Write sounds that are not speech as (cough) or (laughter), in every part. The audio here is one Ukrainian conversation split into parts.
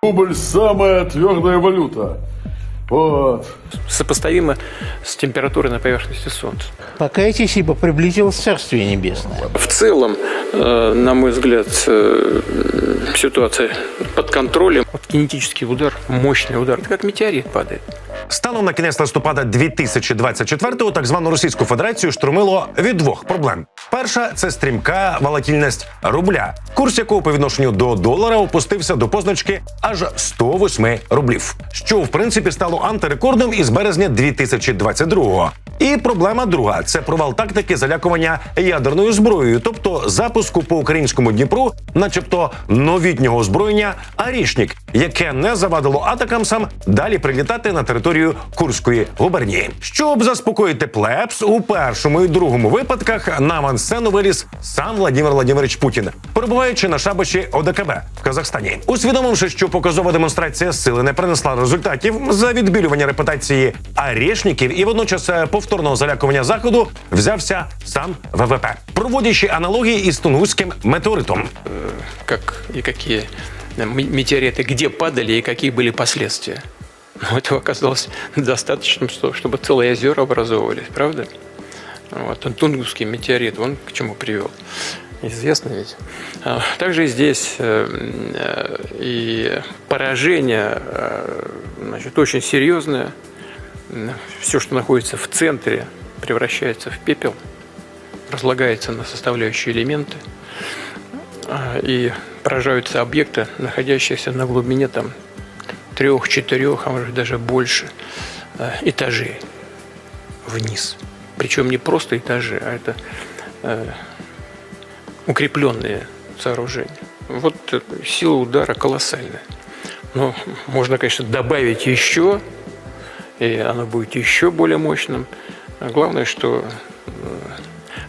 Рубль самая твердая валюта. Вот. сопоставимо с температурой на поверхности Солнца. Покайтесь, ибо приблизилось Царствие Небесное. В целом, э, на мой взгляд, э, ситуация под контролем. Вот кинетический удар, мощный удар, это как метеорит падает. Станом на кінець листопада 2024-го так звану Російську Федерацію штурмило від двох проблем. Перша це стрімка волатільність рубля, курс якого по відношенню до долара опустився до позначки аж 108 рублів, що в принципі стало антирекордом із березня 2022-го. І проблема друга це провал тактики залякування ядерною зброєю, тобто запуску по українському Дніпру, начебто новітнього озброєння Арішнік, яке не завадило атакамсам далі прилітати на територію Курської губернії. Щоб заспокоїти плебс, у першому і другому випадках на авансцену виліз сам Владимир Владимирович Путін, перебуваючи на шабаші ОДКБ в Казахстані, усвідомивши, що показова демонстрація сили не принесла результатів за відбілювання репутації Арішніків і водночас е, повторного залякування заходу, взявся сам ВВП, проводячи аналогії із тунгуським метеоритом. И какие э, м- метеориты, где падали и какие были последствия. Но этого оказалось достаточно, что- чтобы целые озера образовывались, правда? Вот. Тунгусский метеорит, он к чему привел. Известно ведь. А, Также здесь э, э, и поражение э, значит, очень серьезное. Все, что находится в центре, превращается в пепел, разлагается на составляющие элементы а, и поражаются объекты, находящиеся на глубине там трех, четырех, а может даже больше э, этажей вниз. Причем не просто этажи, а это э, укрепленные сооружения. Вот э, сила удара колоссальная. Но можно, конечно, добавить еще, и оно будет еще более мощным. Главное, что э,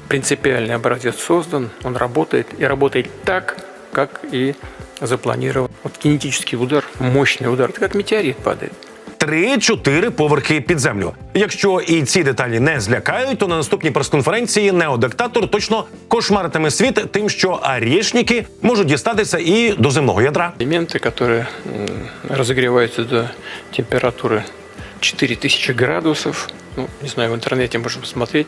принципиальный образец создан, он работает и работает так, как и запланирован. Вот кинетический удар, мощный удар, это как метеорит падает. Три-чотири поверхи під землю. Якщо і ці деталі не злякають, то на наступній прес-конференції неодиктатор точно кошмаритиме світ тим, що арішники можуть дістатися і до земного ядра. Элементы, которые м, разогреваются до температуры 4000 градусов. Ну, не знаю, в интернете можно посмотреть.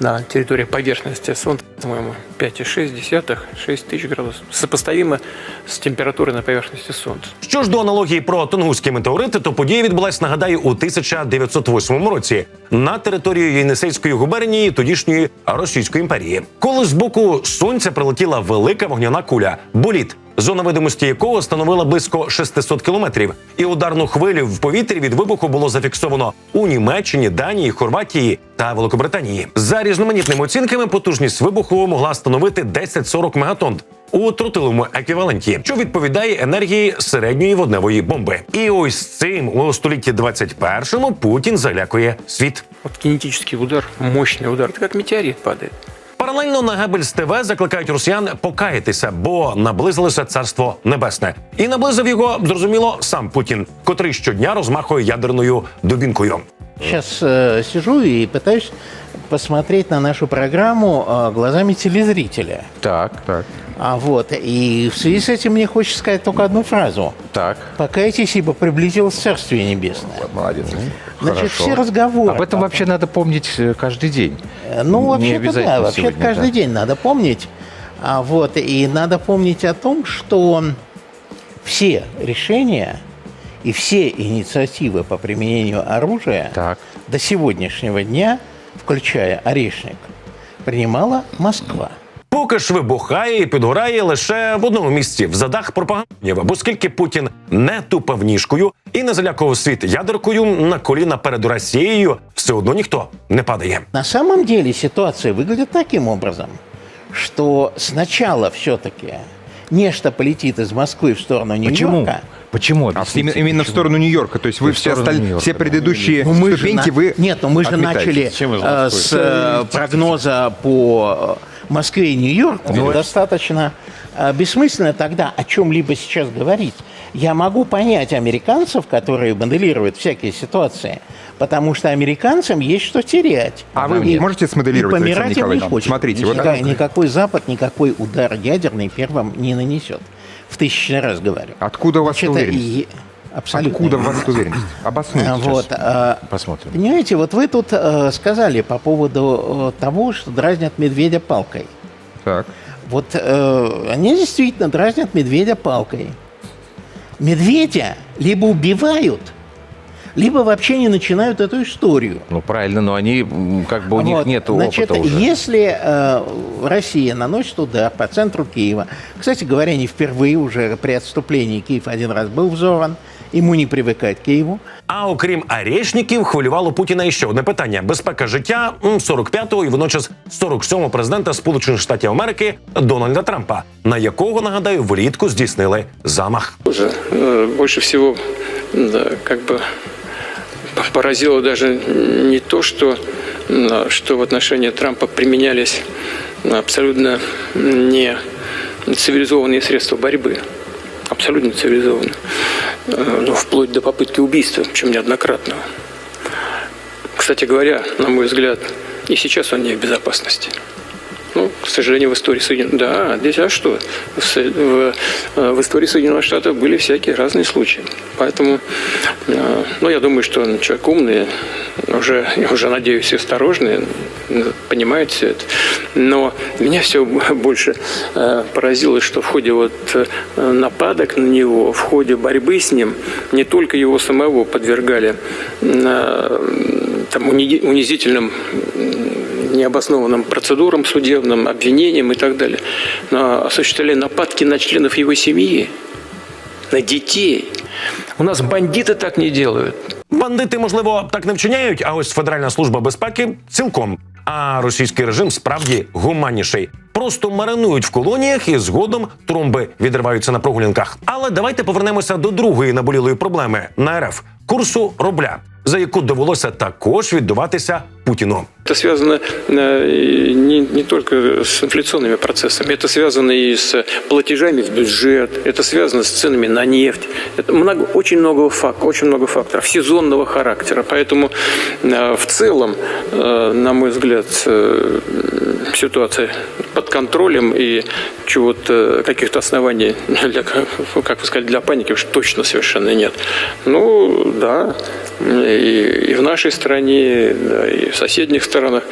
На территории поверхности Солнца, по-моему, 5,6, 6 тысяч градусов. Сопоставимо с температурой на поверхности Солнца. Що ж до аналогії про тунгуські метеорити, то подія відбулась, нагадаю, у 1908 році на території Єнисейської губернії тодішньої Російської імперії, коли з боку сонця прилетіла велика вогняна куля боліт. Зона видимості якого становила близько 600 кілометрів, і ударну хвилю в повітрі від вибуху було зафіксовано у Німеччині, Данії, Хорватії та Великобританії. За різноманітними оцінками, потужність вибуху могла становити 10-40 мегатонн у тротиловому еквіваленті, що відповідає енергії середньої водневої бомби. І ось цим у столітті 21-му Путін залякує світ. Вот кинетический удар, мощный удар, это как метеорит падает. Паралельно на Гебельс ТВ закликають росіян покаятися, бо наблизилося царство небесне, і наблизив його зрозуміло сам Путін, котрий щодня розмахує ядерною дубінкою. Сейчас э, сижу и пытаюсь посмотреть на нашу программу э, глазами телезрителя. Так, так, А вот, и в связи с этим мне хочется сказать только одну фразу. так. Покайтесь, ибо приблизилось Царствие Небесное. Молодец. Значит, Хорошо. все разговоры... Об этом вообще надо помнить э, каждый день. Э, Ну, вообще-то да, вообще каждый да. день надо помнить. А вот, и надо помнить о том, что все решения и все инициативы по применению оружия Так. до сегодняшнего дня, включая Орешник, принимала Москва. Поки ж вибухає і підгорає лише в одному місці в задах пропагандів. Бо скільки Путін не тупав ніжкою і не залякував світ ядеркою на коліна перед Росією, все одно ніхто не падає. На самом деле ситуация выглядит таким образом, что сначала все-таки нечто полетит из Москвы в сторону Почему? Нью-Йорка. Почему? А Объясните, именно, именно в почему? сторону Нью-Йорка. То есть вы В все, сторону осталь- Нью-Йорка, все да. предыдущие Ну, мы же ступеньки на- вы Нет, ну мы же отметаете. начали Чем из э, Москвы? с э, прогноза по э, Москве и Нью-Йорку. Ну, Достаточно э, бессмысленно тогда о чем-либо сейчас говорить. Я могу понять американцев, которые моделируют всякие ситуации, потому что американцам есть что терять. А вы И- можете смоделировать, и помирать Александр им не Николаевич? хочется. Смотрите, вот Никак- никакой Запад никакой удар ядерный первым не нанесет. в тысячный раз говорю. Откуда у вас Значит, уверенность? и- Абсолютно. Откуда у вас уверенность? Обоснуйте А, сейчас. Вот, а, Посмотрим. Понимаете, вот вы тут э, сказали по поводу э, того, что дразнят медведя палкой. Так. Вот э, они действительно дразнят медведя палкой. Медведя либо убивают, либо вообще не начинают эту историю. Ну, правильно, но они, м, как бы у них Вот, нет Значит, опыта уже. если э, Россия наносит удар по центру Киева, кстати говоря, не впервые уже при отступлении Киев один раз был взорван, ему не привыкать к Киеву. А окрім арешників, хвилювало Путіна іще одне питання: безпека життя м, 45-го і водночас 47-го президента Сполучених Штатів Америки Дональда Трампа, на якого нагадаю влітку здійснили замах. Уже э, больше всего да, как бы поразило даже не то, что, м, что в отношении Трампа применялись абсолютно не цивилизованные средства борьбы. Абсолютно цивилизованные. Э, Ну, вплоть до попытки убийства, причем неоднократного. Кстати говоря, на мой взгляд, и сейчас он не в безопасности. К сожалению, в истории Соединенных... Да, здесь а что? В, в, э, в истории Соединенных Штатов были всякие разные случаи. Поэтому, э, ну, я думаю, что человек умный, уже, уже надеюсь, осторожный, понимает все это. Но меня все (laughs) больше э, поразило, что в ходе вот э, нападок на него, в ходе борьбы с ним, не только его самого подвергали э, там, уни- унизительным необоснованным процедурам судебным, обвинениям и так далее, но осуществляли нападки на членов его семьи, на детей. У нас бандиты так не делают. Бандити, можливо, так не вчиняють, а ось Федеральна служба безпеки цілком. А російський режим справді гуманніший. Просто маринують в колоніях і згодом тромби відриваються на прогулянках. Але давайте повернемося до другої наболілої проблеми на РФ курсу рубля, за яку довелося також віддаватися Путіну. Это связано э, не, не только с инфляционными процессами, это связано и с платежами в бюджет, это связано с ценами на нефть. Это много, очень, много фак, очень много факторов сезонного характера. Поэтому э, в целом, э, на мой взгляд, ситуация под контролем и чего-то, каких-то оснований, для, как вы сказали, для паники уж точно совершенно нет. Ну, да, и, и в нашей стране, да, и в соседних странах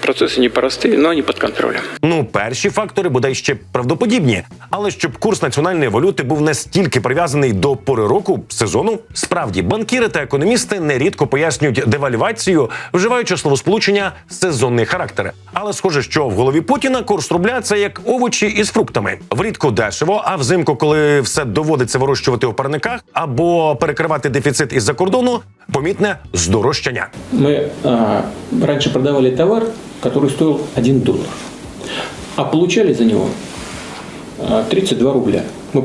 процессы непростые, но они под контролем. Ну, перші фактори бодай ще правдоподібні. Але щоб курс національної валюти був настільки прив'язаний до пори року сезону, справді банкіри та економісти нерідко пояснюють девальвацію, вживаючи словосполучення сезонний характер. Але схоже, що в голові Путіна курс рубля це як овочі із фруктами. Влітку дешево, а взимку, коли все доводиться вирощувати у парниках або перекривати дефіцит із-за кордону, помітне здорожчання. мы а, раньше продавали товар, который стоил 1 доллар, а получали за него а, 32 рубля. Мы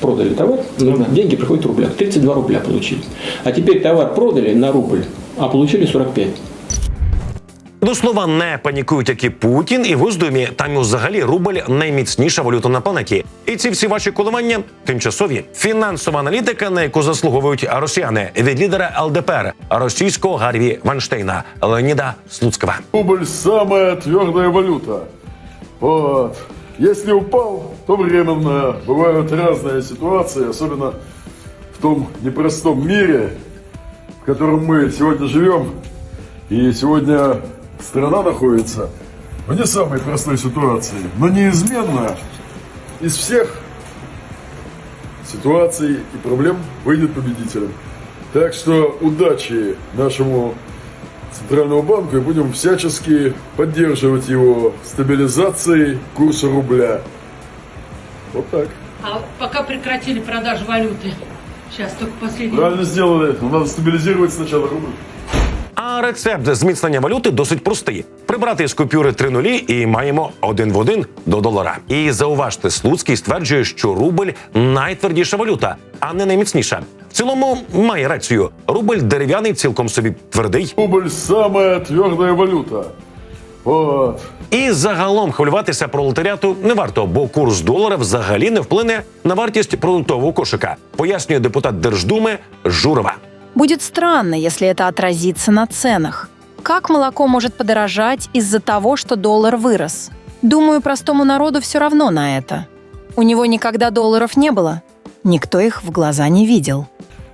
продали товар, но деньги приходят в рублях. 32 рубля получили. А теперь товар продали на рубль, а получили 45. До слова, не панікують, як і Путін, і в Госдумі там взагалі рубль найміцніша валюта на планеті. І ці всі ваші коливання тимчасові. Фінансова аналітика, на яку заслуговують росіяни від лідера ЛДПР російського Гарві Ванштейна Леоніда Слуцького. Рубль самая твердая валюта. Вот. Если упал, то временно. Бывают разные ситуации, особенно в том непростом мире, в котором мы сегодня живем. И сегодня страна находится в не самой простой ситуации, но неизменно из всех ситуаций и проблем выйдет победителем. Так что удачи нашему Центральному банку и будем всячески поддерживать его в стабилизации курса рубля. Вот так. А пока прекратили продажу валюты. Сейчас только последний. Правильно сделали. Надо стабилизировать сначала рубль. А рецепт зміцнення валюти досить простий: прибрати з купюри три нулі і маємо один в один до долара. І зауважте, Слуцький стверджує, що рубль найтвердіша валюта, а не найміцніша. В цілому має рацію. Рубль дерев'яний, цілком собі твердий. Рубль самая твердая валюта. Вот. І загалом хвилюватися пролетаріату не варто, бо курс долара взагалі не вплине на вартість продуктового кошика, пояснює депутат Держдуми Журова. Будет странно, если это отразится на ценах. Как молоко может подорожать из-за того, что доллар вырос? Думаю, простому народу все равно на это. У него никогда долларов не было. Никто их в глаза не видел.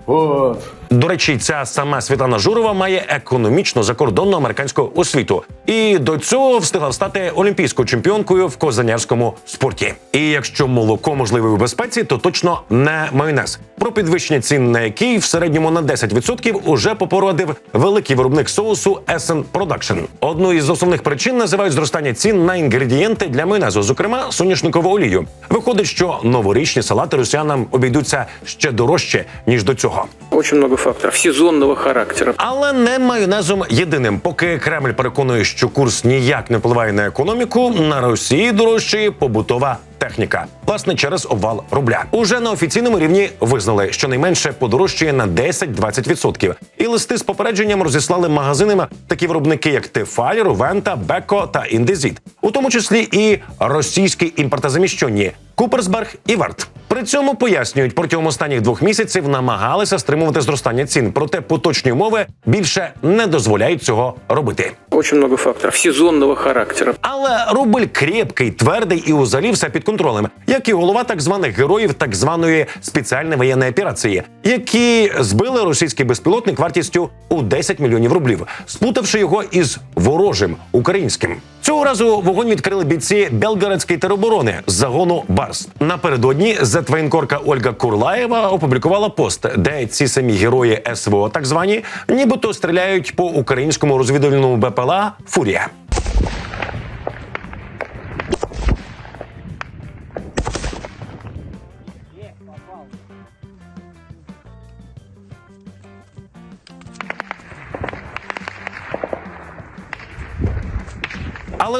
Вот. До речі, ця сама Світлана Журова має економічну закордонну американську освіту, і до цього встигла стати олімпійською чемпіонкою в козанярському спорті. І якщо молоко можливе в безпеці, то точно не майонез. Про підвищення цін на який в середньому на 10% уже попорадив великий виробник соусу Essen Production. Одну із основних причин називають зростання цін на інгредієнти для майонезу, зокрема соняшникову олію. Виходить, що новорічні салати росіянам обійдуться ще дорожче ніж до цього. Очень много факторов сезонного характера. Але не майонезом єдиним. Поки Кремль переконує, що курс ніяк не впливає на економіку, на Росії дорожчає побутова техніка. Власне, через обвал рубля. Уже на офіційному рівні визнали, що найменше подорожчає на 10-20%. І листи з попередженням розіслали магазинам такі виробники, як Тефаль, Рувента, Беко та Індезіт, у тому числі і російські імпортозаміщені Куперсберг і Варт. При цьому пояснюють, протягом останніх двох місяців намагалися стримувати зростання цін, проте поточні умови більше не дозволяють цього робити. Очень много факторов сезонного характера. Але рубль крепкий, твердий і взагалі все під контролем, як і голова так званих героїв так званої спеціальної воєнної операції, які збили російський безпілотник вартістю у 10 мільйонів рублів, сплутавши його із ворожим українським. Цього разу вогонь відкрили бійці Белгородської тероборони з загону Барс. Напередодні зетвоєнкорка Ольга Курлаєва опублікувала пост, де ці самі герої СВО, так звані, нібито стріляють по українському розвідувальному БПЛА Фурія. Але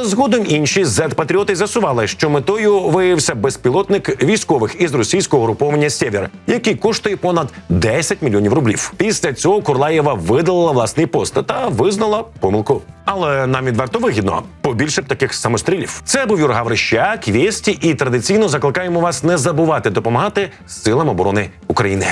згодом інші зет-патріоти засували, що метою виявився безпілотник військових із російського груповання Сєвєр, який коштує понад 10 мільйонів рублів. Після цього Курлаєва видалила власний пост та визнала помилку. Але нам відверто вигідно побільше б таких самострілів. Це був Юрга Врищак, Вєсті, і традиційно закликаємо вас не забувати допомагати силам оборони України.